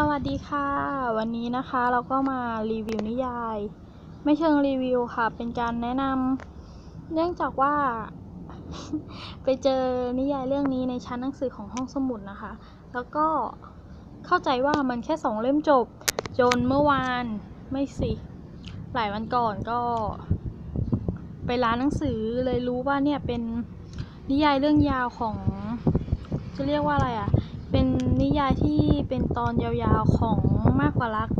สวัสดีค่ะ วันนี้นะคะเราก็มารีวิวนิยาย ไม่เชิงรีวิวค่ะ เป็นการแนะนำเนื่องจากว่า ไปเจอนิยายเรื่องนี้ในชั้นหนังสือของห้องสมุดนะคะ แล้วก็เข้าใจว่ามันแค่สองเล่มจบ จนเมื่อวานไม่สิ หลายวันก่อนก็ ไปร้านหนังสือเลยรู้ว่าเนี่ยเป็นนิยายเรื่องยาวของ จะเรียกว่าอะไรอะ่ะ เป็นนิยายที่เป็นตอนยาวๆของมากกว่ารัก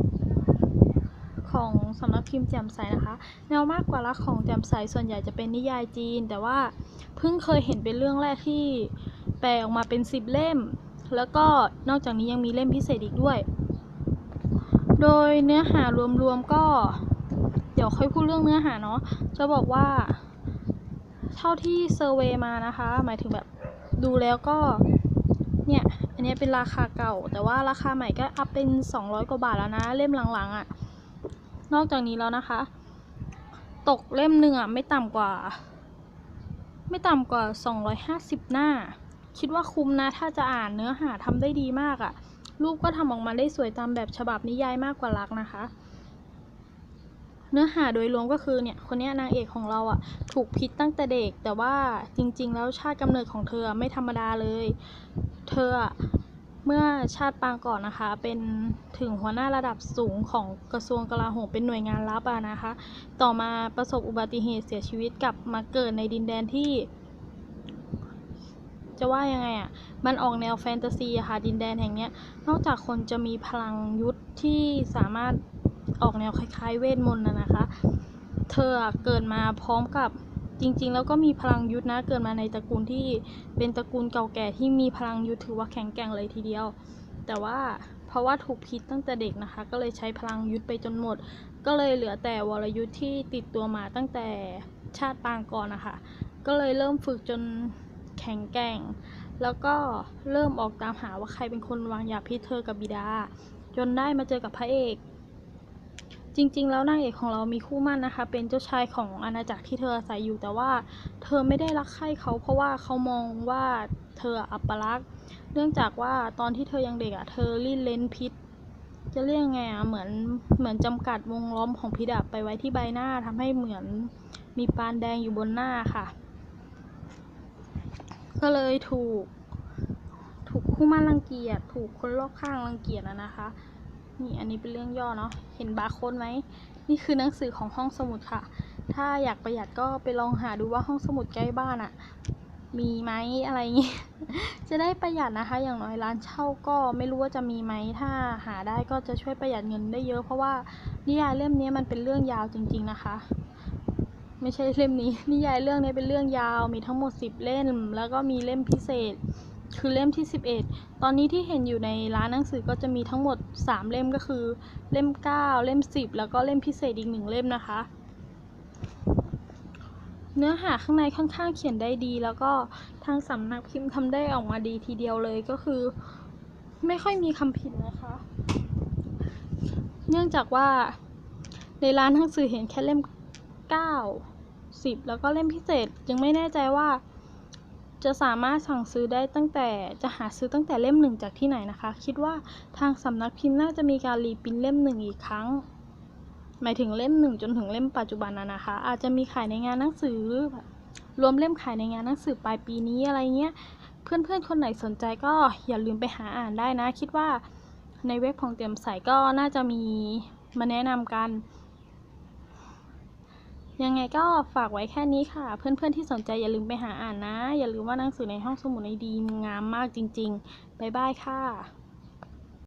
ของสำนักพิมพ์แจ่มใสนะคะ แนวมากกว่ารักของแจ่มใสส่วนใหญ่จะเป็นนิยายจีน แต่ว่าเพิ่งเคยเห็นเป็นเรื่องแรกที่แปลออกมาเป็นสิบเล่ม แล้วก็นอกจากนี้ยังมีเล่มพิเศษอีกด้วย โดยเนื้อหารวมๆก็ เดี๋ยวค่อยพูดเรื่องเนื้อหาเนาะจะบอกว่า เท่าที่เซอร์เวยมานะคะ หมายถึงแบบดูแล้วก็เนี่ย อันนี้เป็นราคาเก่า แต่ว่าราคาใหม่ก็อัพเป็น 200 กว่าบาทแล้วนะ เล่มหลังๆอะ่ะ นอกจากนี้แล้วนะคะ ตกเล่มหนึ่งอะไม่ต่ำกว่า ไม่ต่ำกว่า 250 หน้า คิดว่าคุ้มนะ ถ้าจะอ่านเนื้อหาทำได้ดีมากอะ่ะ รูปก็ทำออกมาได้สวยตามแบบฉบับนิยายมากกว่ารักนะคะเนื้อหาโดยรวมก็คือเนี่ยคนนี้นางเอกของเราอะ่ะ ถูกพิษตั้งแต่เด็ก แต่ว่าจริง ๆ แล้วชาติกำเนิดของเธอไม่ธรรมดาเลย เธออะ เมื่อชาติปางก่อนนะคะ เป็นถึงหัวหน้าระดับสูงของกระทรวงกลาโหมเป็นหน่วยงานลับอะนะคะ ต่อมาประสบอุบัติเหตุเสียชีวิตกลับมาเกิดในดินแดนที่ จะว่ายังไงอะมันออกแนวแฟนตาซีอะค่ะดินแดนแห่งเนี้ย นอกจากคนจะมีพลังยุทธที่สามารถออกแนวคล้ายๆ เวทมนต์นะนะคะ เธอเกิดมาพร้อมกับ จริง ๆ แล้วก็มีพลังยุทธนะเกิดมาในตระกูลที่เป็นตระกูลเก่าแก่ที่มีพลังยุทธถือว่าแข็งแกร่งเลยทีเดียว แต่ว่าเพราะว่าถูกพิษตั้งแต่เด็กนะคะ ก็เลยใช้พลังยุทธไปจนหมด ก็เลยเหลือแต่วรยุทธที่ติดตัวมาตั้งแต่ชาติปางก่อนนะคะก็เลยเริ่มฝึกจนแข็งแกร่ง แล้วก็เริ่มออกตามหาว่าใครเป็นคนวางยาพิษเธอกับบิดา จนได้มาเจอกับพระเอก จริงๆ แล้วนางเอกของเรามีคู่มั่นนะคะ เป็นเจ้าชายของอาณาจักรที่เธออาศัยอยู่แต่ว่า เธอไม่ได้รักใคร่เขาเพราะว่าเขามองว่าเธออัปลักษณ์เนื่องจากว่าตอนที่เธอยังเด็กอะ่ะเธอรีดเลนพิษ จะเรียกไงอะ่ะเหมือนเหมือนจำกัดวงล้อมของพิษไปไว้ที่ใบหน้าทำให้เหมือนมีปานแดงอยู่บนหน้าค่ะ ก็เลยถูก ถูกคู่มั่นรังเกียจถูกคนรอบข้างรังเกียจนะคะ นี่อันนี้เป็นเรื่องย่อเนาะ เห็นบาร์โค้ดไหม นี่คือหนังสือของห้องสมุดค่ะ ถ้าอยากประหยัดก็ไปลองหาดูว่าห้องสมุดใกล้บ้านอะมีไหมอะไรอย่างงี้ย จะได้ประหยัดนะคะ อย่างน้อยร้านเช่าก็ไม่รู้ว่าจะมีไหม ถ้าหาได้ก็จะช่วยประหยัดเงินได้เยอะเพราะว่านิยายเล่มนี้มันเป็นเรื่องยาวจริง ๆนะคะ ไม่ใช่เล่มนี้ นิยายเรื่องนี้เป็นเรื่องยาว มีทั้งหมดสิบเล่ม แล้วก็มีเล่มพิเศษ คือเล่มที่ 11 ตอนนี้ที่เห็นอยู่ในร้านหนังสือก็จะมีทั้งหมด 3 เล่มก็คือ เล่ม 9 เล่ม 10 แล้วก็เล่มพิเศษอีกหนึ่งเล่มนะคะ เนื้อหาข้างในค่อนข้างเขียนได้ดี แล้วก็ทางสำนักพิมพ์ทำได้ออกมาดีทีเดียวเลยก็คือ ไม่ค่อยมีคำผิดนะคะ เนื่องจากว่าในร้านหนังสือเห็นแค่เล่ม 9 10 แล้วก็เล่มพิเศษจึงไม่แน่ใจว่า จะสามารถสั่งซื้อได้ตั้งแต่จะหาซื้อตั้งแต่เล่มหนึ่งจากที่ไหนนะคะ คิดว่าทางสำนักพิมพ์น่าจะมีการรีพิมพ์เล่มหนึ่งอีกครั้ง หมายถึงเล่มหนึ่งจนถึงเล่มปัจจุบันนะนะคะ อาจจะมีขายในงานหนังสือแบรวมเล่มขายในงานหนังสือปลายปีนี้อะไรเงี้ย เพื่อนๆคนไหนสนใจก็อย่าลืมไปหาอ่านได้นะ คิดว่าในเว็บของเตรียมใสก็น่าจะมีมาแนะนำกัน ยังไงก็ฝากไว้แค่นี้ค่ะ เพื่อนๆที่สนใจอย่าลืมไปหาอ่านนะ อย่าลืมว่าหนังสือในห้องสมุดในดีงามมากจริงๆ บ๊ายบายค่ะ